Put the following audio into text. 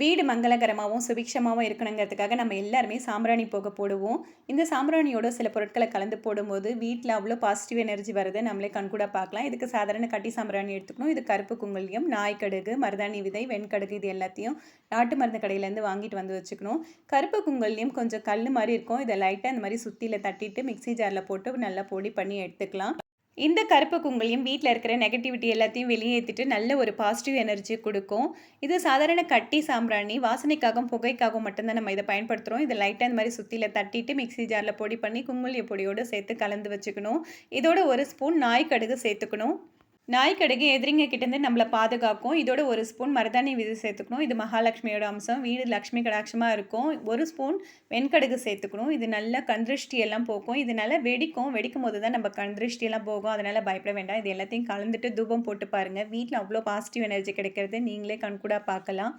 வீடு மங்களகரமாகவும் சுபிக்ஷமாகவும் இருக்கணுங்கிறதுக்காக நம்ம எல்லாருமே சாம்பிராணி போக போடுவோம். இந்த சாம்பிராணியோட சில பொருட்களை கலந்து போடும்போது வீட்டில் அவ்வளோ பாசிட்டிவ் எனர்ஜி வருது. நம்மளே கண்கூட பார்க்கலாம். இதுக்கு சாதாரண கட்டி சாம்பிராணி எடுத்துக்கணும். இது கருப்பு குங்குலியம் நாய்க்கடுகு மருதாணி விதை வெண்கடுகு இது எல்லாத்தையும் நாட்டு மருந்து கடையிலேருந்து வாங்கிட்டு வந்து வச்சுக்கணும். கருப்பு குங்குலியம் கொஞ்சம் கல் மாதிரி இருக்கும். இதை லைட்டாக இந்த மாதிரி சுற்றியில் தட்டிட்டு மிக்ஸி ஜாரில் போட்டு நல்லா பொடி பண்ணி எடுத்துக்கலாம். இந்த கருப்பு குங்குலியும் வீட்டில் இருக்கிற நெகட்டிவிட்டி எல்லாத்தையும் வெளியேற்றிட்டு நல்ல ஒரு பாசிட்டிவ் எனர்ஜி கொடுக்கும். இது சாதாரண கட்டி சாம்பிராணி வாசனைக்காகவும் புகைக்காகவும் மட்டும்தான் நம்ம இதை பயன்படுத்துகிறோம் இதை லைட்டாக இந்த மாதிரி சுற்றியில் தட்டிட்டு மிக்ஸி ஜாரில் பொடி பண்ணி குங்குலிய பொடியோடு சேர்த்து கலந்து வச்சுக்கணும். இதோட ஒரு ஸ்பூன் நாய்க்கடுகு சேர்த்துக்கணும். நாய்க்கடுகு எதிரிங்க கிட்டேருந்து நம்மளை பாதுகாக்கும். இதோட ஒரு ஸ்பூன் மருதாணி விதை சேர்த்துக்கணும். இது மகாலட்சுமியோட அம்சம். வீடு லக்ஷ்மி கடாட்சமாக இருக்கும். ஒரு ஸ்பூன் வெண்கடுகு சேர்த்துக்கணும். இது நல்ல கண்திருஷ்டி எல்லாம் போக்கும். இது நல்லா வெடிக்கும். வெடிக்கும் போது தான் நம்ம கந்திருஷ்டி எல்லாம் போகும். அதனால் பயப்பட வேண்டாம். இது எல்லாத்தையும் கலந்துட்டு தூபம் போட்டு பாருங்கள் வீட்டில் அவ்வளோ பாசிட்டிவ் எனர்ஜி கிடைக்கிறது. நீங்களே கண்கூடாக பார்க்கலாம்.